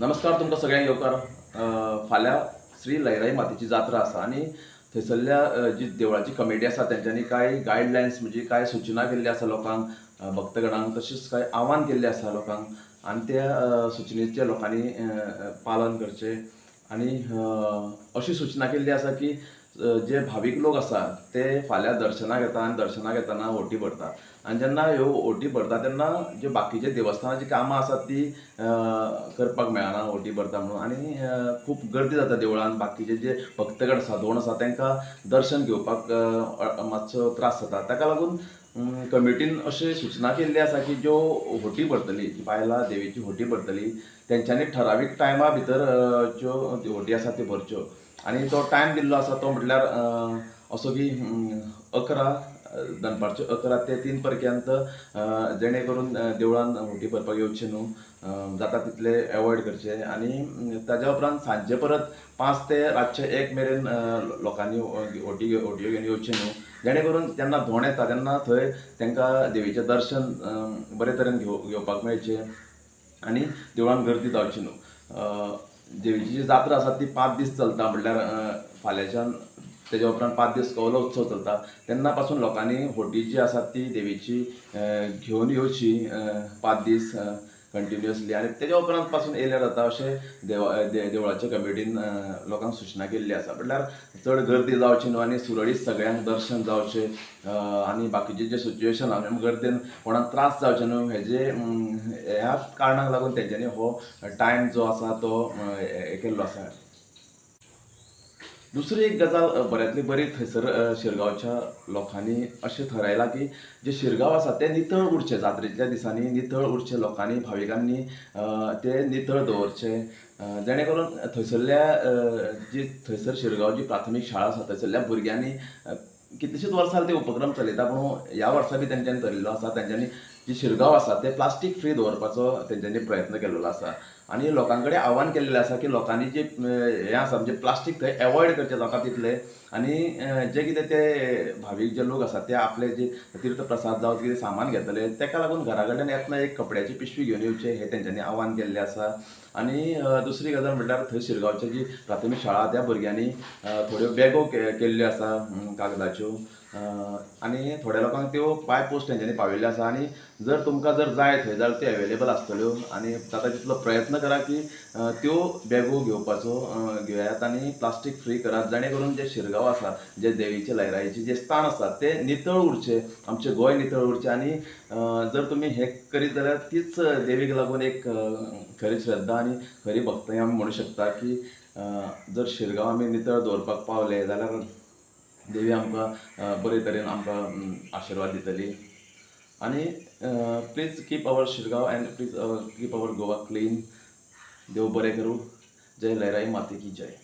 नमस्कार तुमकां सगळ्यांक येवकार. फाल्यां श्री लयराई मातेची जात्रा आसा आनी थंयसरल्या जी देवळाची कमिटी आसा तेंच्यांनी कांय गायडलायन्स म्हणजे कांय सुचना केल्ली आसा लोकांक भक्तगणांक तशेंच कांय आव्हान केल्लें आसा लोकांक आनी त्या सुचनेचे सुचनेचें लोकांनी पालन करचें. आनी अशी सुचना केल्ली आसा की जे भावीक लोक आसा ते फाल्यां दर्शनाक येता आनी दर्शनाक येताना ओटी भरता आनी जेन्ना ह्यो ओटी भरता तेन्ना जे बाकीचे देवस्थानाची कामां आसात ती करपाक मेळना ओटी भरता म्हणून. आनी खूब गर्दी जाता देवळान बाकीचे जे भक्तगण आसा दोन आसा तांकां दर्शन घेवपाक मातसो त्रास जाता. ताका लागून कमिटीन अशी सूचना केल्ली आसा की ज्यो होटी भरतली जी बायलां देवीची होटी भरतली तेंच्यांनी ठरावीक टायमा भितर ज्यो होटी आसा त्यो भरच्यो. आनी तो टायम दिल्लो आसा तो म्हटल्यार असो की अकरा दनपारचे अकरा ते तीन पर्यंत जेणे करून देवळान होटी भरपाक येवचे न्हू जाता तितले एवॉयड करचे. आनी ताज्या उपरांत सांजचे परत पांच ते रातचे एक मेरेन लोकांनी होटी घे- घेवन येवचे न्हू जेणे करून जेन्ना धोंड येता तेन्ना थंय तांकां देवीचें दर्शन बरे तरेन घेव घेवपाक मेळचें. आनी देवळान गर्दी जावची न्हू देवीची जी जात्रा आसा ती पांच दीस चलता म्हणल्यार फाल्यांच्यान तेज्या उपरांत पांच दीस कवलो उत्सव चलता तेन्ना पासून लोकांनी होटी जी आसा ती देवीची घेवन येवची पांच दीस कंटिन्युअसली आनी तेज्या उपरांत पासून येयल्यार जाता अशें देवा दे- देवळाच्या कमिटीन लोकांक सूचना केल्ली आसा म्हटल्यार चड गर्दी जावची न्हू आनी सुरळीत सगळ्यांक दर्शन जावचें आनी बाकीचे जे सिच्युएशन आसा गर्देन कोणाक त्रास जावचे न्हू हेजे ह्या कारणाक लागून तेंच्यांनी हो टायम जो आसा तो हें हे केल्लो आसा दुसरी एक गजाल बऱ्यांतली बरी थंयसर शिरगांवच्या लोकांनी अशें थारायलां की जे शिरगांव आसा ते नितळ उरचे जात्रेच्या दिसांनी नितळ उरचे लोकांनी भाविकांनी तें ते नितळ दवरचे. जेणे करून थंयसरल्या जी थंयसर शिरगांव जी प्राथमीक शाळा आसा थंयसरल्या भुरग्यांनी अ, कितलींशींच वर्सां ते उपक्रम चलयता पूण ह्या हो, वर्सा बी तेंच्यांनी धरिल्लो आसा तेंच्यांनी जी शिरगांव आसा ते प्लास्टीक फ्री दवरपाचो तेंच्यांनी प्रयत्न केल्लो आसा आनी लोकां कडेन आव्हान केल्लें आसा की लोकांनी जे हें आसा म्हणजे प्लास्टीक थंय एवॉयड करचें जाता तितलें आनी जे कितें ते भावीक जे लोक आसा ते आपले जे तीर्थ प्रसाद जावं कितें सामान घेतले तेका लागून घरा कडल्यान येतना एक कपड्याची पिशवी घेवन येवचें हें तेंच्यांनी आव्हान केल्लें आसा आनी दुसरी गजाल म्हणल्यार थंय शिरगांवची जी प्राथमीक शाळा त्या भुरग्यांनी थोड्यो बॅगो केल्ल्यो आसा कागदाच्यो. आनी थोड्या लोकांक त्यो बाय पोस्ट तेंच्यांनी पाविल्ल्यो आसा. आनी जर तुमकां जर जाय थंय जाल्यार त्यो अवेलेबल आसतल्यो आनी जाता तितलो प्रयत्न करा की त्यो बॅगो घेवपाचो घेयात आनी प्लास्टीक फ्री करात. जेणे करून जे शिरगांव आसा जे देवीचे लयराईचे जे स्थान आसा ते नितळ उरचे आमचें गोंय नितळ उरचें. आनी जर तुमी हें करीत जाल्यार तीच देवीक लागून एक खरी श्रद्धा आनी खरी भक्ताय आमी म्हणू शकता की जर शिरगांव आमी नितळ दवरपाक पावले जाल्यार देवी आमकां बरे तरेन आमकां आशिर्वाद दितली. आनी please keep our Shirgao and please keep our Goa clean देव बरें करूं. जय लयराई माते की जय.